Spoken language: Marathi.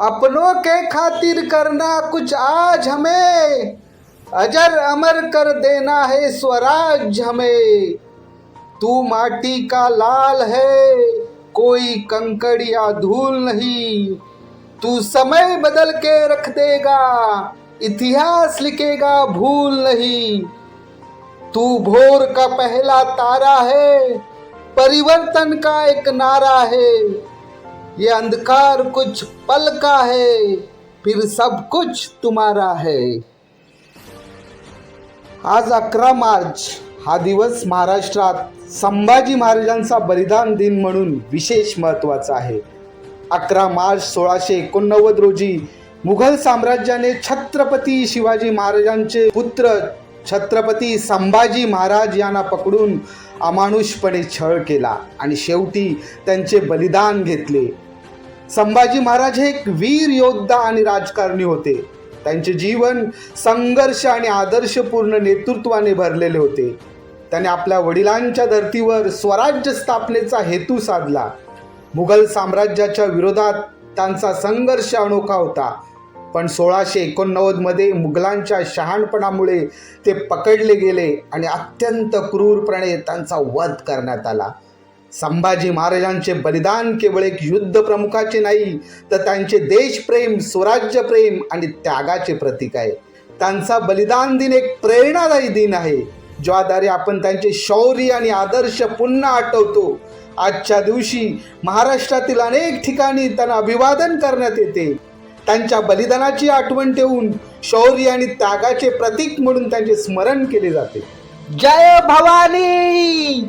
अपनों के खातिर करना कुछ आज हमें। अजर अमर कर देना है स्वराज हमें। तू माटी का लाल है, कोई कंकड़ या धूल नहीं। तू समय बदल के रख देगा, इतिहास लिखेगा भूल नहीं। तू भोर का पहला तारा है, परिवर्तन का एक नारा है। ये अंधकार कुछ पल का है फिर सब कुछ तुम्हारा है। आज अकरा मार्च हा दिवस महाराष्ट्रात संभाजी महाराजांचा बलिदान दिन म्हणून विशेष महत्त्वाचा आहे. अकरा मार्च सोळाशे एकोणनव्वद रोजी मुघल साम्राज्याने छत्रपती शिवाजी महाराजांचे पुत्र छत्रपती संभाजी महाराज यांना पकडून अमानुषपणे छळ केला आणि शेवटी त्यांचे बलिदान घेतले. संभाजी महाराज हे एक वीर योद्धा आणि राजकारणी होते. त्यांचे जीवन संघर्ष आणि आदर्शपूर्ण नेतृत्वाने भरलेले होते. त्याने आपल्या वडिलांच्या धर्तीवर स्वराज्य स्थापनेचा हेतू साधला. मुघल साम्राज्याच्या विरोधात त्यांचा संघर्ष अनोखा होता. पण सोळाशे एकोणनव्वदमध्ये मुघलांच्या शहाणपणामुळे ते पकडले गेले आणि अत्यंत क्रूरपणे त्यांचा वध करण्यात आला. संभाजी महाराजांचे बलिदान केवळ एक युद्ध प्रमुखाचे नाही तर त्यांचे देशप्रेम स्वराज्यप्रेम आणि त्यागाचे प्रतीक आहे. त्यांचा बलिदान दिन एक प्रेरणादायी दिन आहे ज्याद्वारे आपण त्यांचे शौर्य आणि आदर्श पुन्हा आठवतो. आजच्या दिवशी महाराष्ट्रातील अनेक ठिकाणी त्यांना अभिवादन करण्यात येते. त्यांच्या बलिदानाची आठवण ठेवून शौर्य आणि त्यागाचे प्रतीक म्हणून त्यांचे स्मरण केले जाते. जय भवानी!